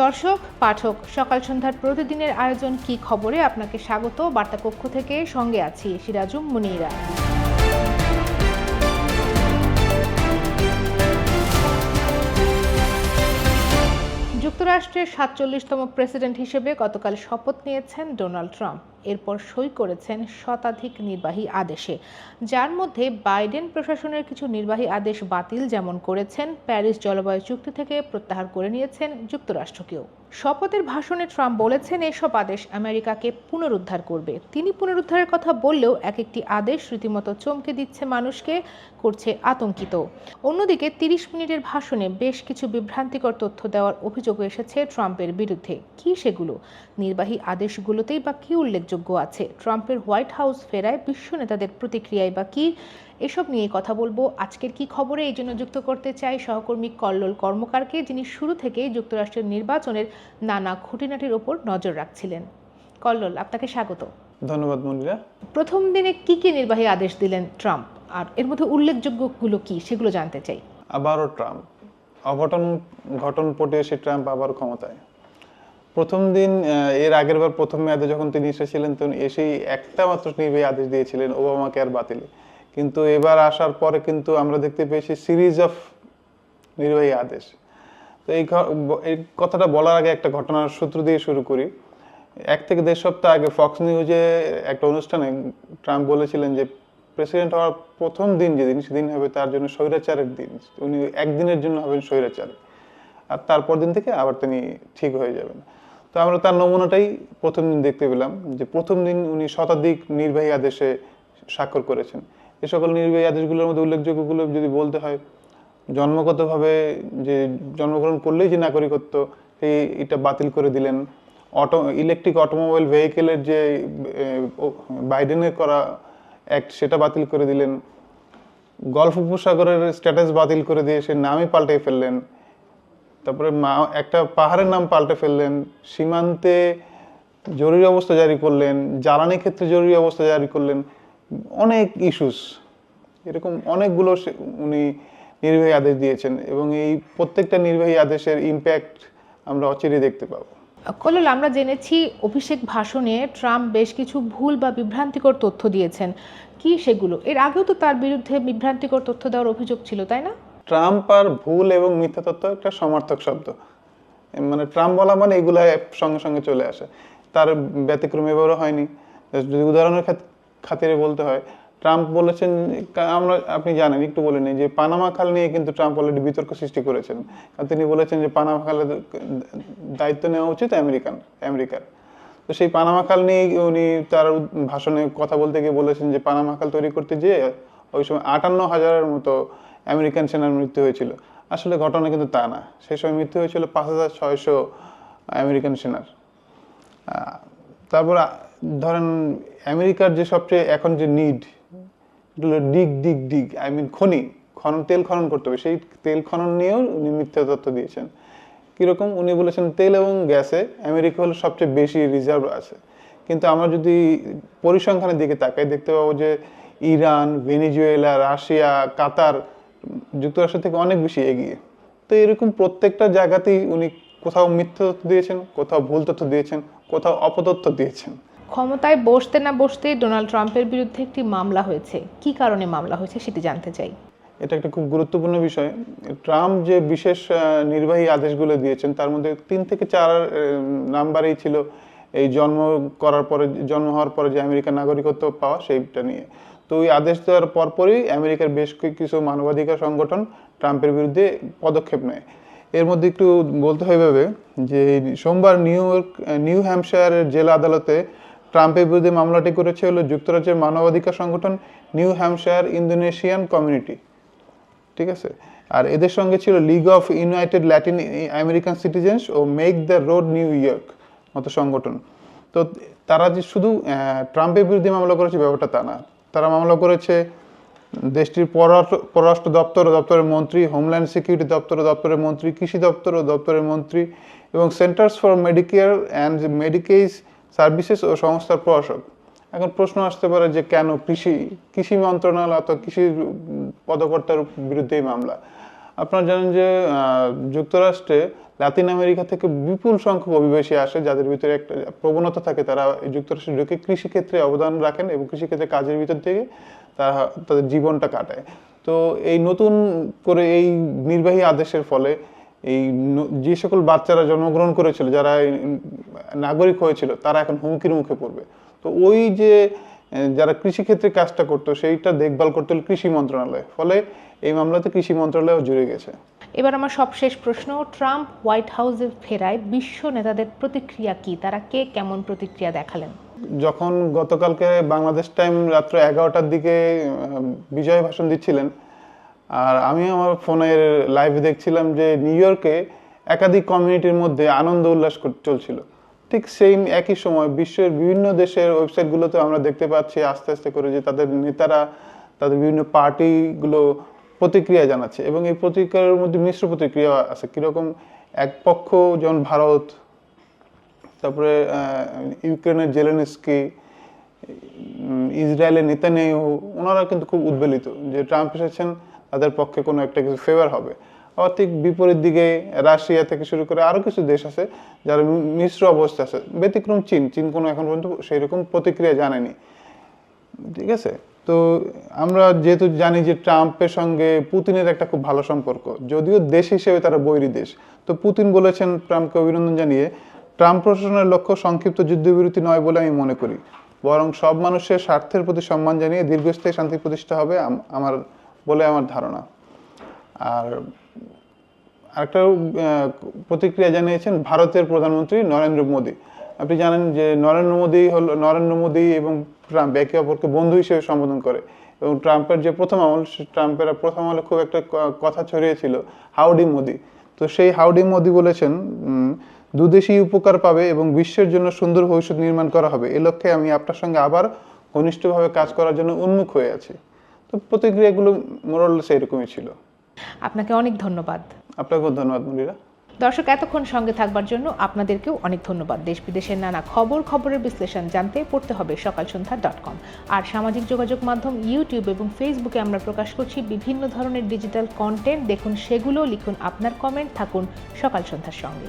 দর্শক, পাঠক, সকাল সন্ধ্যার প্রতিদিনের আয়োজন কি খবরে আপনাকে স্বাগত? বার্তা কক্ষ থেকে সঙ্গে আছি সিরাজুম মুনিরা। যুক্তরাষ্ট্রের সাতচল্লিশতম প্রেসিডেন্ট হিসেবে গতকাল শপথ নিয়েছেন ডোনাল্ড ট্রাম্প। এরপর সই করেছেন শতাধিক নির্বাহী আদেশে। যার মধ্যে বাইডেন প্রশাসনের কিছু নির্বাহী আদেশ বাতিল যেমন করেছেন, প্যারিস জলবায়ু চুক্তি থেকে প্রত্যাহার করে নিয়েছেন যুক্তরাষ্ট্রকেও। শপথের ভাষণে ট্রাম্প বলেছেন, এসব আদেশ আমেরিকাকে পুনরুদ্ধার করবে। তিনি পুনরুদ্ধারের কথা বললেও এক একটি আদেশ রীতিমতো চমকে দিচ্ছে মানুষকে, করছে আতঙ্কিত। অন্যদিকে তিরিশ মিনিটের ভাষণে বেশ কিছু বিভ্রান্তিকর তথ্য দেওয়ার অভিযোগ এসেছে ট্রাম্পের বিরুদ্ধে। কি সেগুলো? নির্বাহী আদেশগুলোতেই বা কী কি উল্লেখযোগ্য আছে। ট্রাম্পের হোয়াইট হাউস ফেরায় বিশ্ব নেতাদের প্রতিক্রিয়ায় বা কি? এসব নিয়ে কথা বলব। আজকের কি খবরে? এই জন্য যুক্ত করতে চাই সহকর্মী কল্লোল কর্মকারকে যিনি শুরু থেকেই যুক্তরাষ্ট্রের নির্বাচনের নানা খুঁটিনাটির ওপর নজর রাখছিলেন। কল্লোল আপনাকে স্বাগত। ধন্যবাদ মনিরা। প্রথম দিনে কি কি নির্বাহী আদেশ দিলেন ট্রাম্প? আর এর মধ্যে উল্লেখযোগ্যগুলো কি সেগুলো জানতে চাই। আবারও ট্রাম্প। অঘটন ঘটন পটে এসে ট্রাম্প আবার ক্ষমতায়। প্রথম দিন এর আগের বার প্রথম মেয়াদে যখন তিনি এসেছিলেন, তখন এসেই একটা মাত্র নির্বাহী আদেশ দিয়েছিলেন ওবামা কেয়ার বাতিলে। কিন্তু এবার আসার পরে কিন্তু আমরা দেখতে পেয়েছি সিরিজ অফ নির্বাহী আদেশ। তো এই এই কথাটা বলার আগে একটা ঘটনার সূত্র দিয়ে শুরু করি। এক থেকে দেড় সপ্তাহ আগে ফক্স নিউজে একটা অনুষ্ঠানে ট্রাম্প বলেছিলেন যে প্রেসিডেন্ট হওয়ার প্রথম দিন যেদিন, সেদিন হবে তার জন্য স্বৈরাচারের দিন। উনি একদিনের জন্য হবেন স্বৈরাচার। আর তারপর দিন থেকে আবার তিনি ঠিক হয়ে যাবেন। তো আমরা তার নমুনাটাই প্রথম দিন দেখতে পেলাম যে প্রথম দিন উনি শতাধিক নির্বাহী আদেশে স্বাক্ষর করেছেন। এ সকল নির্বাহী আদেশগুলোর মধ্যে উল্লেখযোগ্যগুলো যদি বলতে হয়, জন্মগতভাবে যে জন্মগ্রহণ করলেই যে নাগরিকত্ব সেই এটা বাতিল করে দিলেন। অটো, ইলেকট্রিক অটোমোবাইল ভেহিকেলের যে বাইডেনের করা অ্যাক্ট সেটা বাতিল করে দিলেন। গল্ফ উপসাগরের স্ট্যাটাস বাতিল করে দিয়ে সে নামই পাল্টে ফেললেন। তারপরে মা, একটা পাহাড়ের নাম পাল্টে ফেললেন, সীমান্তে জরুরি অবস্থা জারি করলেন, জ্বালানি ক্ষেত্রে জরুরি অবস্থা জারি করলেন, অনেক ইস্যুস এরকম অনেকগুলো উনি নির্বাহী আদেশ দিয়েছেন এবং এই প্রত্যেকটা নির্বাহী আদেশের ইম্প্যাক্ট আমরা অচিরে দেখতে পাবো। কল্লোল, আমরা জেনেছি অভিষেক ভাষণে ট্রাম্প বেশ কিছু ভুল বা বিভ্রান্তিকর তথ্য দিয়েছেন। কি সেগুলো? এর আগেও তো তার বিরুদ্ধে বিভ্রান্তিকর তথ্য দেওয়ার অভিযোগ ছিল, তাই না? ট্রাম্প আর ভুল এবং মিথ্যা তথ্য একটা সমার্থক শব্দ। মানে ট্রাম্প বলা মানে এগুলা সঙ্গে সঙ্গে চলে আসে। তার ব্যতিক্রম এবারও হয়নি। যদি উদাহরণের খাত- খাতিরে বলতে হয়, ট্রাম্প বলেছেন আমরা, আপনি জানেন, একটু বলে নিই যে পানামা খাল নিয়ে কিন্তু ট্রাম্প অলরেডি বিতর্ক সৃষ্টি করেছেন। কারণ তিনি বলেছেন যে পানামা খালের দায়িত্ব নেওয়া উচিত আমেরিকান, আমেরিকার। তো সেই পানামা খাল নিয়ে উনি তার ভাষণে কথা বলতে গিয়ে বলেছেন যে পানামা খাল তৈরি করতে যেয়ে ওই সময় আটান্ন হাজারের মতো আমেরিকান সেনার মৃত্যু হয়েছিল। আসলে ঘটনা কিন্তু তা না। সেই সময় মৃত্যু হয়েছিল পাঁচ হাজার ছয়শো আমেরিকান সেনার। তারপর ধরেন আমেরিকার যে সবচেয়ে এখন যে নিড ডিগ ডিগ ডিগ আই মিন খনি, খনন, তেল খনন করতে হবে। সেই তেল খনন নিয়েও উনি মিথ্যা তথ্য দিয়েছেন। কীরকম? উনি বলেছেন তেল এবং গ্যাসে আমেরিকা হলো সবচেয়ে বেশি রিজার্ভ আছে। কিন্তু আমরা যদি পরিসংখ্যানের দিকে তাকাই, দেখতে পাবো যে ইরান, ভেনিজুয়েলা, রাশিয়া, কাতার যুক্তরাষ্ট্র থেকে অনেক বেশি এগিয়ে। তো এরকম প্রত্যেকটা জায়গাতেই উনি কোথাও মিথ্যা তথ্য দিয়েছেন কোথাও ভুল তথ্য দিয়েছেন কোথাও অপতথ্য দিয়েছেন। ক্ষমতায় বসতে না বসতে ডোনাল্ড ট্রাম্পের বিরুদ্ধে একটি মামলা হয়েছে। কি কারণে মামলা হয়েছে সেটি জানতে চাই। এটা একটা খুব গুরুত্বপূর্ণ বিষয়। ট্রাম্প যে বিশেষ নির্বাহী আদেশগুলো দিয়েছেন তার মধ্যে তিন থেকে চার নাম্বারেই ছিল এই জন্ম করার পরে জন্ম হওয়ার পরে যে আমেরিকার নাগরিকত্ব পাওয়া সেইটা নিয়ে। তো ওই আদেশ দেওয়ার পরপরই আমেরিকার বেশ কিছু মানবাধিকার সংগঠন ট্রাম্পের বিরুদ্ধে পদক্ষেপ নেয়। এর মধ্যে একটু বলতে হয় ভাবে যে সোমবার নিউ ইয়র্ক, নিউ হ্যাম্পশায়ারের জেলা আদালতে ট্রাম্পের বিরুদ্ধে মামলাটি করেছে হলো যুক্তরাজ্যের মানবাধিকার সংগঠন নিউ হ্যাম্পশায়ার ইন্দোনেশিয়ান কমিউনিটি। ঠিক আছে? আর এদের সঙ্গে ছিল League of United Latin American Citizens O Make the Road New York মতো সংগঠন। তো তারা যে শুধু ট্রাম্পের বিরুদ্ধে মামলা করেছে ব্যাপারটা তা না। তারা মামলা করেছে। দেশটির পররাষ্ট্র পররাষ্ট্র দপ্তর, দপ্তরের মন্ত্রী হোমল্যান্ড সিকিউরিটি দপ্তর, দপ্তরের মন্ত্রী, কৃষি দপ্তর ও দপ্তরের মন্ত্রী এবং Centers for Medicare and Medicaid Services ও সংস্থার প্রশাসক। এখন প্রশ্ন আসতে পারে যে কেন কৃষি কৃষি মন্ত্রণালয় অথবা কৃষি পদকর্তার বিরুদ্ধে এই মামলা? আপনারা জানেন যে যুক্তরাষ্ট্রে লাতিন আমেরিকা থেকে বিপুল সংখ্যক অভিবাসী আসে, যাদের ভিতরে একটা প্রবণতা থাকে তারা যুক্তরাষ্ট্রে ঢুকে কৃষিক্ষেত্রে অবদান রাখেন এবং কৃষিক্ষেত্রে কাজের ভিতর থেকে তারা তাদের জীবনটা কাটায়। তো এই নতুন করে এই নির্বাহী আদেশের ফলে এই যে সকল বাচ্চারা জন্মগ্রহণ করেছিল, যারা নাগরিক হয়েছিল, তারা এখন হুমকির মুখে পড়বে। তো ওই যে যারা কৃষিক্ষেত্রে কাজটা করতো সেইটা দেখভাল করতে হলো কৃষি মন্ত্রণালয়। ফলে এই মামলাতে কৃষি মন্ত্রণালয়ও জুড়ে গেছে। এবার আমার সবশেষ প্রশ্ন ট্রাম্প হোয়াইট হাউসে ফেরায় বিশ্ব নেতাদের প্রতিক্রিয়া কি? তারা কে কেমন প্রতিক্রিয়া দেখালেন? যখন গতকালকে বাংলাদেশ টাইম রাত্র এগারোটার দিকে বিজয় ভাষণ দিচ্ছিলেন আর আমি আমার ফোনের লাইভ দেখছিলাম যে নিউ ইয়র্কে একাধিক কমিউনিটির মধ্যে আনন্দ উল্লাস চলছিল। ঠিক সেই একই সময় বিশ্বের বিভিন্ন দেশের ওয়েবসাইটগুলোতে আমরা দেখতে পাচ্ছি আস্তে আস্তে করে যে তাদের নেতারা, তাদের বিভিন্ন পার্টিগুলো প্রতিক্রিয়া জানাচ্ছে এবং এই প্রতিক্রিয়ার মধ্যে মিশ্র প্রতিক্রিয়া আছে। কীরকম এক পক্ষ যেমন ভারত, তারপরে ইউক্রেনের জেলেনস্কি ইসরায়েলের নেতানিয়াহু, ওনারা কিন্তু খুব উদ্বেলিত যে ট্রাম্প এসেছেন, তাদের পক্ষে কোনো একটা কিছু ফেভার হবে। ঠিক বিপরীত দিকে রাশিয়া থেকে শুরু করে আরও কিছু দেশ আছে যারা মিশ্র অবস্থা আছে। ব্যতিক্রম চীন চীন কোনো এখন পর্যন্ত সেই রকম প্রতিক্রিয়া জানেনি ঠিক আছে? তো আমরা যেহেতু জানি যে ট্রাম্পের সঙ্গে পুতিনের একটা খুব ভালো সম্পর্ক, যদিও দেশ হিসেবে তারা বৈরী দেশ। তো পুতিন বলেছেন, ট্রাম্পকে অভিনন্দন জানিয়ে, ট্রাম্প প্রশাসনের লক্ষ্য সংক্ষিপ্ত যুদ্ধবিরতি নয় বলে আমি মনে করি। বরং সব মানুষের স্বার্থের প্রতি সম্মান জানিয়ে দীর্ঘস্থায়ী শান্তি প্রতিষ্ঠা হবে আমার বলে আমার ধারণা। আর আরেকটা প্রতিক্রিয়া জানিয়েছেন ভারতের প্রধানমন্ত্রী নরেন্দ্র মোদী। আপনি জানেন যে নরেন্দ্র মোদী হল, নরেন্দ্র মোদী এবং ট্রাম্প একে অপরকে বন্ধু হিসেবে সম্বোধন করে এবং ট্রাম্পের যে প্রথম আমল ট্রাম্পের প্রথম আমলে খুব একটা কথা ছড়িয়েছিল হাউডি মোদি। তো সেই হাউডি মোদি বলেছেন দুদেশই উপকার পাবে এবং বিশ্বের জন্য সুন্দর ভবিষ্যৎ নির্মাণ করা হবে। এ লক্ষ্যে আমি আপনার সঙ্গে আবার ঘনিষ্ঠভাবে কাজ করার জন্য উন্মুখ হয়ে আছি। তো প্রতিক্রিয়াগুলো মোরাল সেরকমই ছিল। আপনাকে অনেক ধন্যবাদ। আপনাকেও ধন্যবাদ মনিরা। দর্শক এতক্ষণ সঙ্গে থাকবার জন্য আপনাদেরকেও অনেক ধন্যবাদ। দেশ বিদেশের নানা খবর খবরের বিশ্লেষণ জানতে পড়তে হবে সকাল সন্ধ্যা ডট কম। আর সামাজিক যোগাযোগ মাধ্যম ইউটিউব এবং ফেসবুকে আমরা প্রকাশ করছি বিভিন্ন ধরনের ডিজিটাল কন্টেন্ট দেখুন সেগুলো লিখুন আপনার কমেন্ট থাকুন সকাল সন্ধ্যার সঙ্গে।